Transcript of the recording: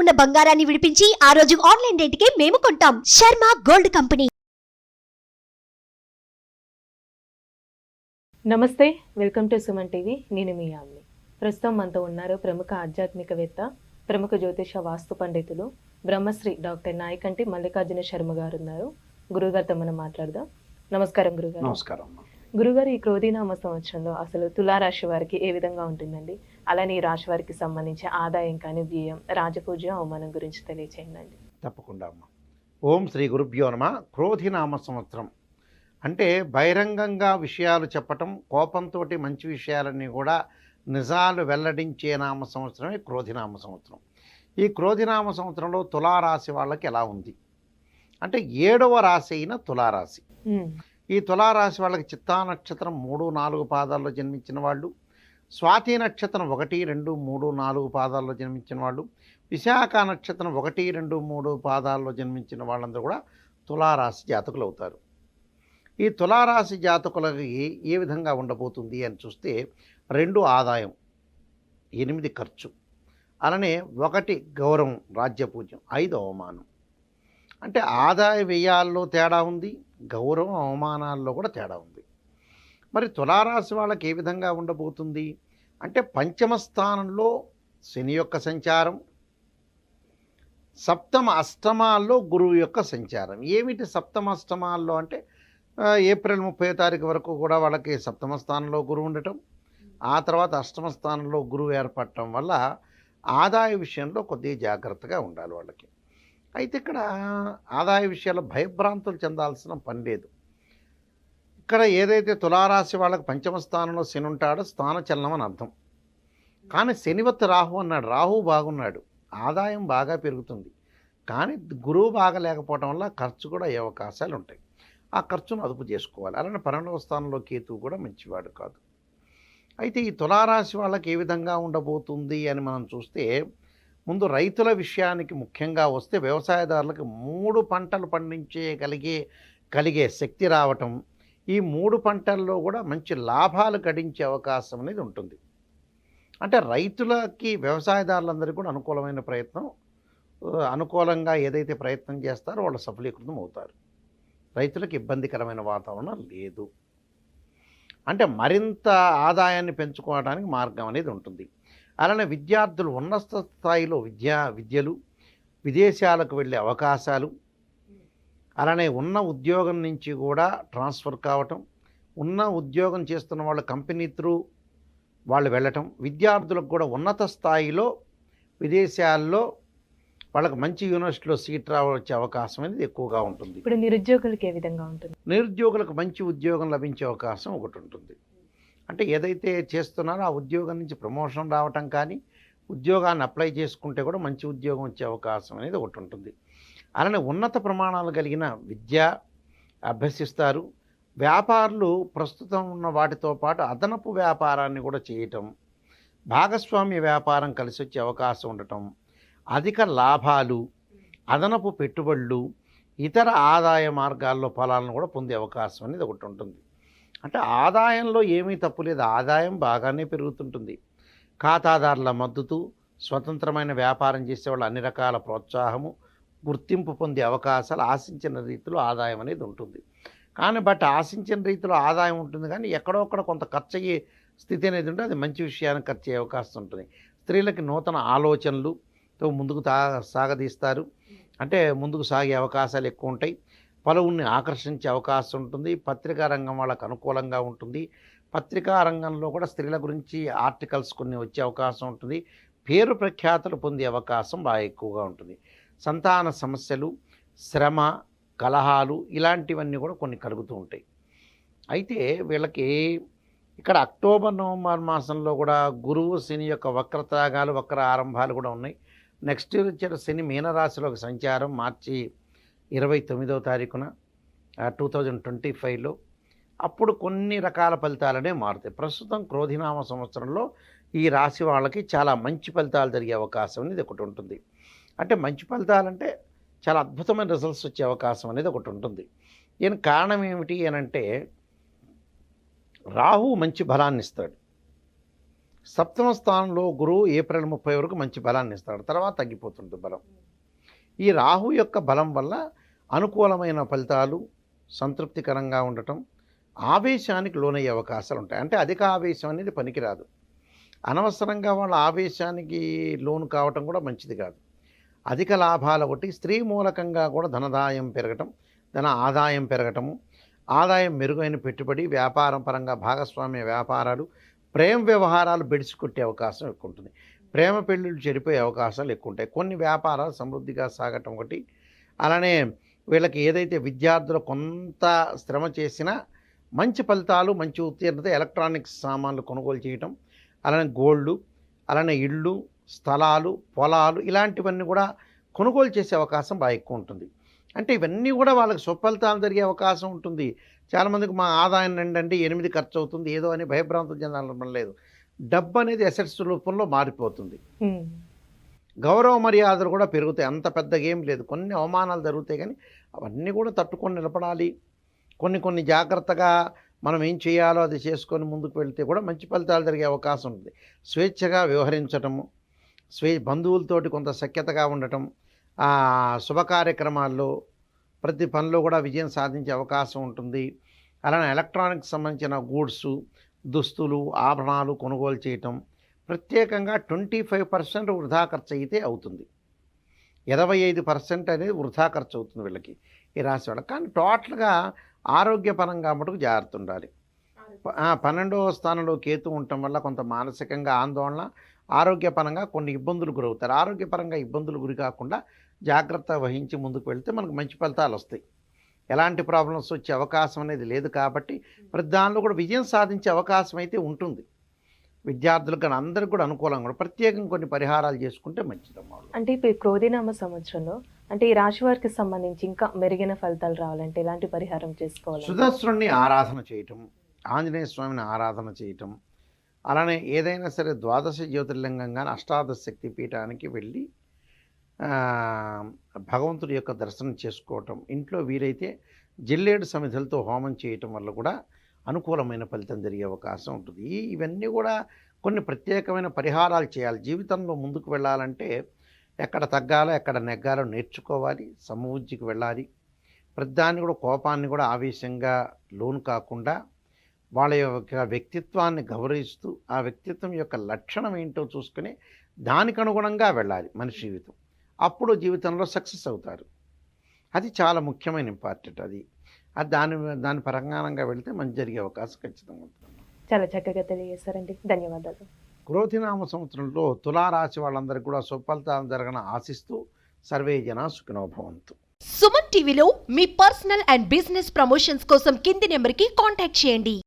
ఉన్న బంగారాన్ని విడిపించి ఆ రోజు ఆన్లైన్ రేటుకే మేము కొంటాం. Sharma gold company. నమస్తే వెల్కమ్ టు సుమన్ టీవీ. నేను మీ ఆమ్ని ప్రస్తుతం మనతో ఉన్నారు ప్రముఖ ఆధ్యాత్మికవేత్త ప్రముఖ జ్యోతిష వాస్తు పండితులు బ్రహ్మశ్రీ డాక్టర్ నాయకంటి మల్లికార్జున శర్మ గారు ఉన్నారు గురుగారితో మనం మాట్లాడదాం. నమస్కారం గురుగారు. నమస్కారం. గురుగారు ఈ క్రోధీనామ సంవత్సరంలో అసలు తులారాశి వారికి ఏ విధంగా ఉంటుందండి? అలానే ఈ రాశి వారికి సంబంధించి ఆదాయం కానీ వ్యయం రాజపూజ అవమానం గురించి తెలియచేయండి తప్పకుండా అమ్మా. ఓం శ్రీ గురుభ్యో నమ. క్రోధినామ సంవత్సరం. అంటే బహిరంగంగా విషయాలు చెప్పటం కోపంతో మంచి విషయాలన్నీ కూడా నిజాలు వెల్లడించే నామ సంవత్సరమే క్రోధినామ సంవత్సరం. ఈ క్రోధినామ సంవత్సరంలో తులారాశి వాళ్ళకి ఎలా ఉంది? అంటే ఏడవ రాశి అయిన తులారాశి. ఈ తులారాశి వాళ్ళకి చిత్తా నక్షత్రం మూడు నాలుగు పాదాల్లో జన్మించిన వాళ్ళు స్వాతి నక్షత్రం ఒకటి రెండు మూడు నాలుగు పాదాల్లో జన్మించిన వాళ్ళు విశాఖ నక్షత్రం ఒకటి రెండు మూడు పాదాల్లో జన్మించిన వాళ్ళందరూ కూడా తులారాశి జాతకులు అవుతారు. ఈ తులారాశి జాతకులకి ఏ విధంగా ఉండబోతుంది అని చూస్తే రెండు ఆదాయం ఎనిమిది ఖర్చు అలానే ఒకటి గౌరవం రాజ్యపూజ్యం ఐదు అవమానం. అంటే ఆదాయ వ్యయాల్లో తేడా ఉంది గౌరవం అవమానాల్లో కూడా తేడా ఉంది. మరి తులారాశి వాళ్ళకి ఏ విధంగా ఉండబోతుంది? అంటే పంచమ స్థానంలో శని యొక్క సంచారం సప్తమ అష్టమాల్లో గురువు యొక్క సంచారం. ఏమిటి సప్తమ అష్టమాల్లో అంటే ఏప్రిల్ ముప్పై తారీఖు వరకు కూడా వాళ్ళకి సప్తమ స్థానంలో గురువు ఉండటం ఆ తర్వాత అష్టమ స్థానంలో గురువు ఏర్పడటం వల్ల ఆదాయ విషయంలో కొద్దిగా జాగ్రత్తగా ఉండాలి వాళ్ళకి. అయితే ఇక్కడ ఆదాయ విషయాల్లో భయభ్రాంతులు చెందాల్సిన పని లేదు. ఇక్కడ ఏదైతే తులారాశి వాళ్ళకి పంచమ స్థానంలో శని ఉంటాడో స్థాన చలనం అని అర్థం. కానీ శనివత్ రాహు అన్నాడు. రాహు బాగున్నాడు. ఆదాయం బాగా పెరుగుతుంది. కానీ గురువు బాగా లేకపోవడం వల్ల ఖర్చు కూడా అయ్యే అవకాశాలు ఉంటాయి. ఆ ఖర్చును అదుపు చేసుకోవాలి. అలానే పన్నెండవ స్థానంలో కేతువు కూడా మంచివాడు కాదు. అయితే ఈ తులారాశి వాళ్ళకి ఏ విధంగా ఉండబోతుంది అని మనం చూస్తే ముందు రైతుల విషయానికి ముఖ్యంగా వస్తే వ్యవసాయదారులకు మూడు పంటలు పండించగలిగే కలిగే శక్తి రావటం ఈ మూడు పంటల్లో కూడా మంచి లాభాలు గడించే అవకాశం అనేది ఉంటుంది. అంటే రైతులకి వ్యవసాయదారులందరికీ కూడా అనుకూలమైన ప్రయత్నం అనుకూలంగా ఏదైతే ప్రయత్నం చేస్తారో వాళ్ళు సఫలీకృతం అవుతారు. రైతులకు ఇబ్బందికరమైన వాతావరణం లేదు. అంటే మరింత ఆదాయాన్ని పెంచుకోవడానికి మార్గం అనేది ఉంటుంది. అలానే విద్యార్థులు ఉన్నత స్థాయిలో విద్యా విద్యలు విదేశాలకు వెళ్ళే అవకాశాలు అలానే ఉన్న ఉద్యోగం నుంచి కూడా ట్రాన్స్ఫర్ కావటం ఉన్న ఉద్యోగం చేస్తున్న వాళ్ళ కంపెనీ త్రూ వాళ్ళు వెళ్ళటం విద్యార్థులకు కూడా ఉన్నత స్థాయిలో విదేశాల్లో వాళ్ళకి మంచి యూనివర్సిటీలో సీట్ రావచ్చే అవకాశం అనేది ఎక్కువగా ఉంటుంది. ఇప్పుడు నిరుద్యోగులకి ఏ విధంగా ఉంటుంది? నిరుద్యోగులకు మంచి ఉద్యోగం లభించే అవకాశం ఒకటి ఉంటుంది. అంటే ఏదైతే చేస్తున్నారో ఆ ఉద్యోగం నుంచి ప్రమోషన్ రావటం కానీ ఉద్యోగాన్ని అప్లై చేసుకుంటే కూడా మంచి ఉద్యోగం వచ్చే అవకాశం అనేది ఒకటి ఉంటుంది. అలానే ఉన్నత ప్రమాణాలు కలిగిన విద్య అభ్యసిస్తారు. వ్యాపారులు ప్రస్తుతం ఉన్న వాటితో పాటు అదనపు వ్యాపారాన్ని కూడా చేయటం భాగస్వామ్య వ్యాపారం కలిసి వచ్చే అవకాశం ఉండటం అధిక లాభాలు అదనపు పెట్టుబడులు ఇతర ఆదాయ మార్గాల్లో ఫలాలను కూడా పొందే అవకాశం అనేది ఒకటి ఉంటుంది. అంటే ఆదాయంలో ఏమీ తప్పు లేదు. ఆదాయం బాగానే పెరుగుతుంటుంది. ఖాతాదారుల మద్దతు స్వతంత్రమైన వ్యాపారం చేసేవాళ్ళు అన్ని రకాల ప్రోత్సాహము గుర్తింపు పొందే అవకాశాలు ఆశించిన రీతిలో ఆదాయం అనేది ఉంటుంది. కానీ బట్ ఆశించిన రీతిలో ఆదాయం ఉంటుంది కానీ ఎక్కడో అక్కడ కొంత ఖర్చు అయ్యే స్థితి అనేది ఉంటే అది మంచి విషయానికి ఖర్చు అయ్యే అవకాశం ఉంటుంది. స్త్రీలకి నూతన ఆలోచనలుతో ముందుకు తా సాగదీస్తారు. అంటే ముందుకు సాగే అవకాశాలు ఎక్కువ ఉంటాయి. పలువురిని ఆకర్షించే అవకాశం ఉంటుంది. పత్రికా రంగం వాళ్ళకు అనుకూలంగా ఉంటుంది. పత్రికా రంగంలో కూడా స్త్రీల గురించి ఆర్టికల్స్ కొన్ని వచ్చే అవకాశం ఉంటుంది. పేరు ప్రఖ్యాతులు పొందే అవకాశం బాగా ఎక్కువగా ఉంటుంది. సంతాన సమస్యలు శ్రమ కలహాలు ఇలాంటివన్నీ కూడా కొన్ని కలుగుతూ ఉంటాయి. అయితే వీళ్ళకి ఇక్కడ అక్టోబర్ నవంబర్ మాసంలో కూడా గురువు శని యొక్క వక్రత్యాగాలు వక్ర ఆరంభాలు కూడా ఉన్నాయి. నెక్స్ట్ ఇయర్ వచ్చే శని మీనరాశిలోకి సంచారం మార్చి ఇరవై తొమ్మిదవ తారీఖున టూ థౌజండ్ ట్వంటీ ఫైవ్లో అప్పుడు కొన్ని రకాల ఫలితాలనే మారుతాయి. ప్రస్తుతం క్రోధినామ సంవత్సరంలో ఈ రాశి వాళ్ళకి చాలా మంచి ఫలితాలు జరిగే అవకాశం అనేది ఒకటి ఉంటుంది. అంటే మంచి ఫలితాలంటే చాలా అద్భుతమైన రిజల్ట్స్ వచ్చే అవకాశం అనేది ఒకటి ఉంటుంది. దీని కారణం ఏమిటి అనంటే రాహు మంచి బలాన్ని ఇస్తాడు. సప్తమ స్థానంలో గురువు ఏప్రిల్ ముప్పై వరకు మంచి బలాన్ని ఇస్తాడు. తర్వాత తగ్గిపోతుంది బలం. ఈ రాహు యొక్క బలం వల్ల అనుకూలమైన ఫలితాలు సంతృప్తికరంగా ఉండటం ఆవేశానికి లోనయ్యే అవకాశాలు ఉంటాయి. అంటే అధిక ఆవేశం అనేది పనికిరాదు. అనవసరంగా వాళ్ళ ఆవేశానికి లోను కావటం కూడా మంచిది కాదు. అధిక లాభాల ఒకటి స్త్రీ మూలకంగా కూడా ధనదాయం పెరగటం ధన ఆదాయం పెరగటము ఆదాయం మెరుగైన పెట్టుబడి వ్యాపారం పరంగా భాగస్వామ్య వ్యాపారాలు ప్రేమ వ్యవహారాలు బెడిసికొట్టే అవకాశం ఎక్కువ ఉంటుంది. ప్రేమ పెళ్ళిళ్ళు చెడిపోయే అవకాశాలు ఎక్కువ ఉంటాయి కొన్ని వ్యాపారాలు సమృద్ధిగా సాగటం ఒకటి. అలానే వీళ్ళకి ఏదైతే విద్యార్థులు కొంత శ్రమ చేసినా మంచి ఫలితాలు మంచి ఉత్తీర్ణత ఎలక్ట్రానిక్స్ సామాన్లు కొనుగోలు చేయటం అలానే గోల్డ్ అలానే ఇళ్ళు స్థలాలు పొలాలు ఇలాంటివన్నీ కూడా కొనుగోలు చేసే అవకాశం బాగా ఎక్కువ ఉంటుంది. అంటే ఇవన్నీ కూడా వాళ్ళకి సుఫలితాలు జరిగే అవకాశం ఉంటుంది. చాలామందికి మా ఆదాయం నిండండి ఎనిమిది ఖర్చు అవుతుంది ఏదో అని భయభ్రాంతం చెందాలని లేదు. డబ్బు అనేది అసెట్స్ రూపంలో మారిపోతుంది. గౌరవ మర్యాదలు కూడా పెరుగుతాయి. అంత పెద్దగా ఏం లేదు. కొన్ని అవమానాలు జరుగుతాయి కానీ అవన్నీ కూడా తట్టుకొని నిలబడాలి. కొన్ని కొన్ని జాగ్రత్తగా మనం ఏం చేయాలో అది చేసుకొని ముందుకు వెళ్తే కూడా మంచి ఫలితాలు జరిగే అవకాశం ఉంది. స్వేచ్ఛగా వ్యవహరించటము స్వే బంధువులతోటి కొంత సఖ్యతగా ఉండటం శుభ కార్యక్రమాల్లో ప్రతి పనిలో కూడా విజయం సాధించే అవకాశం ఉంటుంది. అలానే ఎలక్ట్రానిక్స్ సంబంధించిన గూడ్స్ దుస్తులు ఆభరణాలు కొనుగోలు చేయటం ప్రత్యేకంగా ట్వంటీ ఫైవ్ పర్సెంట్ వృధా ఖర్చు అయితే అవుతుంది. ఇరవై ఐదు పర్సెంట్ అనేది వృధా ఖర్చు అవుతుంది వీళ్ళకి ఈ రాశి వాళ్ళకి. కానీ టోటల్గా ఆరోగ్యపరంగా మటుకు జాగ్రత్త ఉండాలి. పన్నెండవ స్థానంలో కేతు ఉండటం వల్ల కొంత మానసికంగా ఆందోళన ఆరోగ్యపరంగా కొన్ని ఇబ్బందులు గురవుతారు. ఆరోగ్యపరంగా ఇబ్బందులు గురి కాకుండా జాగ్రత్త వహించి ముందుకు వెళ్తే మనకు మంచి ఫలితాలు వస్తాయి. ఎలాంటి ప్రాబ్లమ్స్ వచ్చే అవకాశం అనేది లేదు కాబట్టి ప్రతి దానిలో కూడా విజయం సాధించే అవకాశం అయితే ఉంటుంది. విద్యార్థులకు కానీ అందరికి కూడా అనుకూలంగా కూడా ప్రత్యేకంగా కొన్ని పరిహారాలు చేసుకుంటే మంచిదమ్మా. అంటే ఇప్పుడు క్రోధినామ సంవత్సరంలో అంటే ఈ రాశి వారికి సంబంధించి ఇంకా మెరుగైన ఫలితాలు రావాలంటే ఎలాంటి పరిహారం చేసుకోవాలి సుదర్శనుని ఆరాధన చేయటం ఆంజనేయ స్వామిని ఆరాధన చేయటం అలానే ఏదైనా సరే ద్వాదశ జ్యోతిర్లింగంగా అష్టాదశ శక్తి పీఠానికి వెళ్ళి భగవంతుడి యొక్క దర్శనం చేసుకోవటం. ఇంట్లో వీలైతే జిల్లేడు సమిధులతో హోమం చేయటం వల్ల కూడా అనుకూలమైన ఫలితం జరిగే అవకాశం ఉంటుంది. ఇవన్నీ కూడా కొన్ని ప్రత్యేకమైన పరిహారాలు చేయాలి. జీవితంలో ముందుకు వెళ్ళాలంటే ఎక్కడ తగ్గాలో ఎక్కడ నెగ్గాలో నేర్చుకోవాలి. సమూజ్జికి వెళ్ళాలి. ప్రతిదాన్ని కూడా కోపాన్ని కూడా ఆవేశంగా లోను కాకుండా వాళ్ళ యొక్క వ్యక్తిత్వాన్ని గౌరవిస్తూ ఆ వ్యక్తిత్వం యొక్క లక్షణం ఏంటో చూసుకుని దానికి అనుగుణంగా వెళ్ళాలి మనిషి జీవితం. అప్పుడు జీవితంలో సక్సెస్ అవుతారు. అది చాలా ముఖ్యమైన ఇంపార్టెంట్ అది. అది దాని దాని పరంగానంగా వెళితే మంచి జరిగే అవకాశం ఖచ్చితంగా ఉంటుంది. చాలా చక్కగా తెలియజేశారండి. ధన్యవాదాలు. క్రోధినామ సంవత్సరంలో తులారాశి వాళ్ళందరికీ కూడా సుఫలితాలు జరగన ఆశిస్తూ సర్వే జన సుఖినోభవంతు. సుమన్ టీవీలో మీ పర్సనల్ అండ్ బిజినెస్ ప్రమోషన్స్ కోసం కింది నెంబర్కి కాంటాక్ట్ చేయండి.